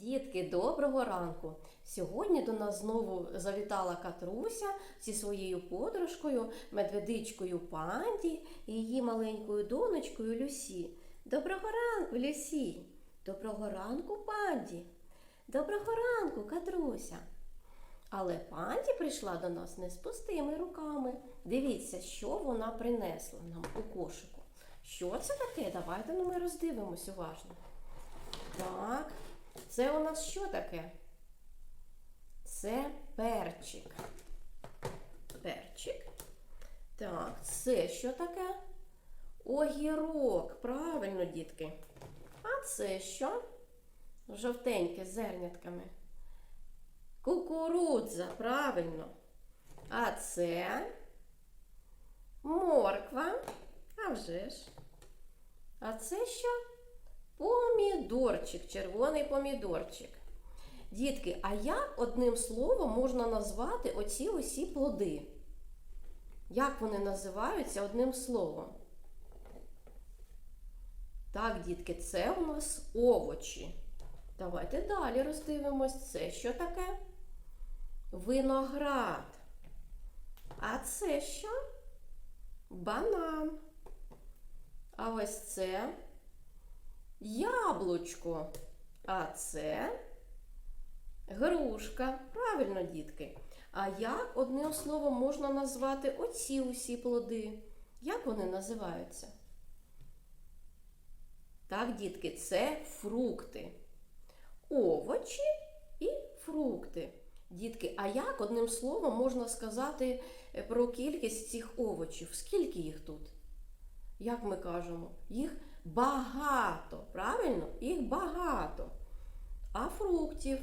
Дітки, доброго ранку! Сьогодні до нас знову завітала Катруся зі своєю подружкою, медведичкою Панді і її маленькою донечкою Люсі. Доброго ранку, Люсі! Доброго ранку, Панді! Доброго ранку, Катруся! Але панді прийшла до нас не з пустими руками. Дивіться, що вона принесла нам у кошику. Що це таке? Давайте ну, ми роздивимось уважно. Так, це у нас що таке? Це перчик. Перчик. Так, це що таке? Огірок. Правильно, дітки. А це що? Жовтеньке з зернятками. Кукурудза, правильно. А це морква. А вже ж. А це що? Помідорчик, червоний помідорчик. Дітки, а як одним словом можна назвати оці усі плоди? Як вони називаються одним словом? Так, дітки, це у нас овочі. Давайте далі роздивимось. Це що таке? Виноград. А це що? Банан. А ось це яблучко. А це грушка. Правильно, дітки. А як одним словом можна назвати оці усі плоди? Як вони називаються? Так, дітки, це фрукти. Овочі і фрукти. Дітки, а як одним словом можна сказати е, про кількість цих овочів? Скільки їх тут? Як ми кажемо? Їх багато. Правильно? Їх багато. А фруктів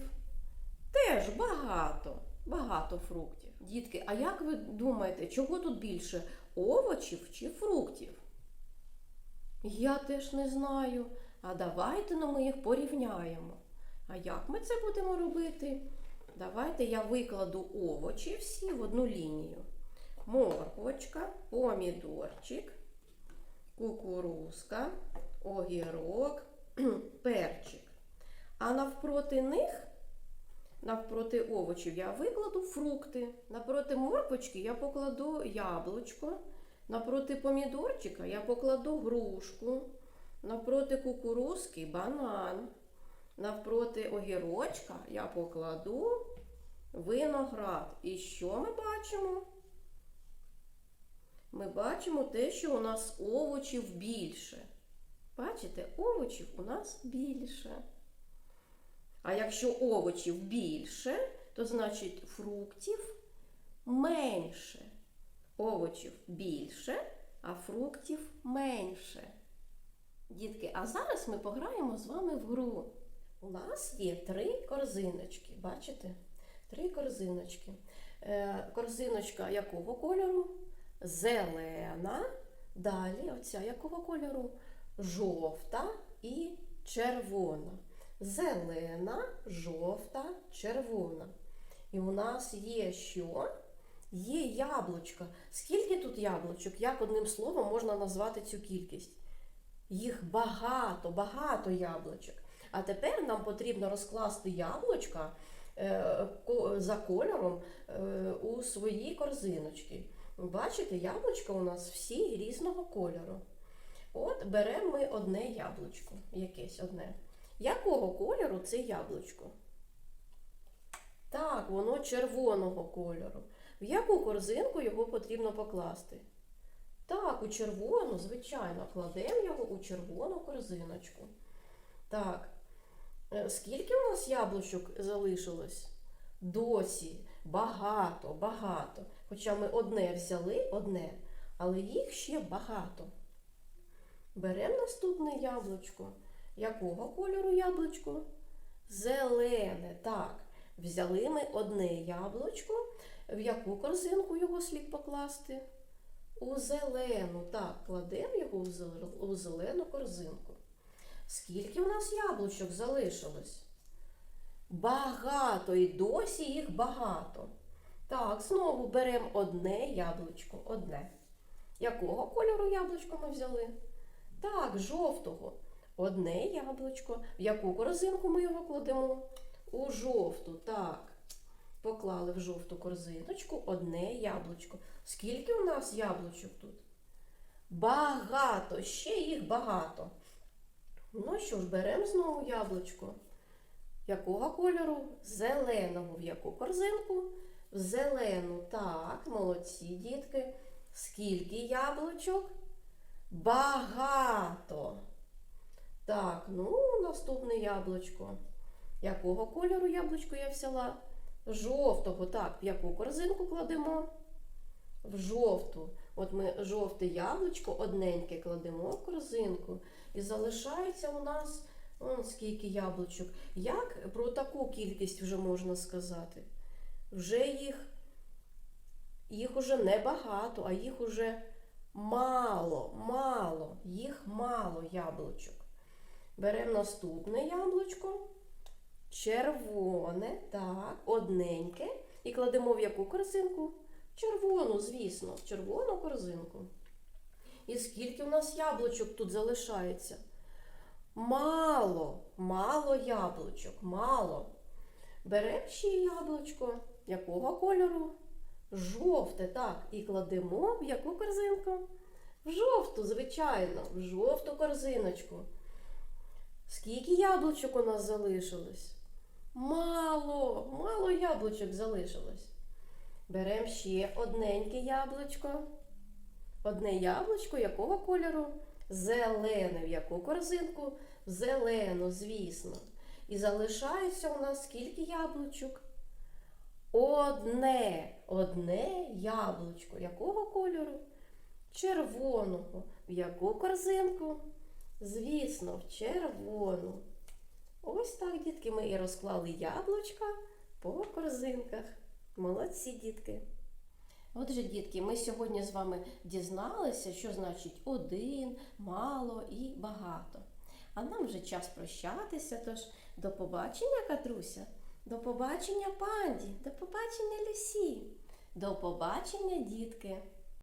теж багато. Багато фруктів. Дітки, а як ви думаєте, чого тут більше? Овочів чи фруктів? Я теж не знаю. А давайте ну, ми їх порівняємо. А як ми це будемо робити? Давайте я викладу овочі всі в одну лінію. Морквочка, помідорчик, кукурузка, огірок, перчик. А навпроти них, навпроти овочів, я викладу фрукти. Напроти морквочки я покладу яблучко. Напроти помідорчика я покладу грушку. Напроти кукурузки банан. Навпроти огірочка я покладу виноград. І що ми бачимо? Ми бачимо те, що у нас овочів більше. Бачите, овочів у нас більше. А якщо овочів більше, то значить фруктів менше. Овочів більше, а фруктів менше. Дітки, а зараз ми пограємо з вами в гру. У нас є три корзиночки. Бачите? Три корзиночки. Е, корзиночка якого кольору? Зелена. Далі, оця якого кольору? Жовта і червона. Зелена, жовта, червона. І у нас є що? Є яблучка. Скільки тут яблучок? Як одним словом можна назвати цю кількість? Їх багато, багато яблучок. А тепер нам потрібно розкласти яблучка е, за кольором е, у свої корзиночки. Бачите, яблучка у нас всі різного кольору. От беремо ми одне яблучко, якесь одне. Якого кольору це яблучко? Так, воно червоного кольору. В яку корзинку його потрібно покласти? Так, у червону, звичайно, кладемо його у червону корзиночку. Так, е, скільки у нас яблучок залишилось? Досі багато, багато. Хоча ми одне взяли, одне, але їх ще багато. Беремо наступне яблучко. Якого кольору яблучко? Зелене, так. Взяли ми одне яблучко. В яку корзинку його слід покласти? У зелену. Так, кладемо його у зелену корзинку. Скільки в нас яблучок залишилось? Багато, і досі їх багато. Так, знову беремо одне яблучко. Одне. Якого кольору яблучко ми взяли? Так, жовтого. Одне яблучко. В яку корзинку ми його кладемо? У жовту, так. Поклали в жовту корзиночку одне яблучко. Скільки у нас яблучок тут? Багато, ще їх багато. Ну що ж, беремо знову яблучко. Якого кольору? Зеленого. В яку корзинку? В зелену. Так, молодці, дітки. Скільки яблучок? Багато. Так, ну, наступне яблучко. Якого кольору яблучко я взяла? Жовтого. Так, в яку корзинку кладемо? В жовту. От ми жовте яблучко одненьке кладемо в корзинку. І залишається у нас он скільки яблучок. Як про таку кількість вже можна сказати? Вже їх, їх уже не багато, а їх уже мало, мало, їх мало яблучок. Беремо наступне яблучко. Червоне, так, одненьке. І кладемо в яку корзинку? Червону, звісно, в червону корзинку. І скільки у нас яблучок тут залишається? Мало, мало мало яблучок, мало. Беремо ще яблучко. Якого кольору? Жовте, так. І кладемо в яку корзинку? В жовту, звичайно, в жовту корзиночку. Скільки яблучок у нас залишилось? Мало, мало яблучок залишилось. Беремо ще одненьке яблучко. Одне яблучко якого кольору? Зелене. В яку корзинку? В зелену, звісно. І залишається у нас скільки яблучок? Одне, одне яблучко. Якого кольору? Червоного. В яку корзинку? Звісно, в червону. Ось так, дітки, ми і розклали яблучка по корзинках. Молодці, дітки. Отже, дітки, ми сьогодні з вами дізналися, що значить один, мало і багато. А нам вже час прощатися, тож до побачення, Катруся, до побачення панді, до побачення Люсі, до побачення, дітки.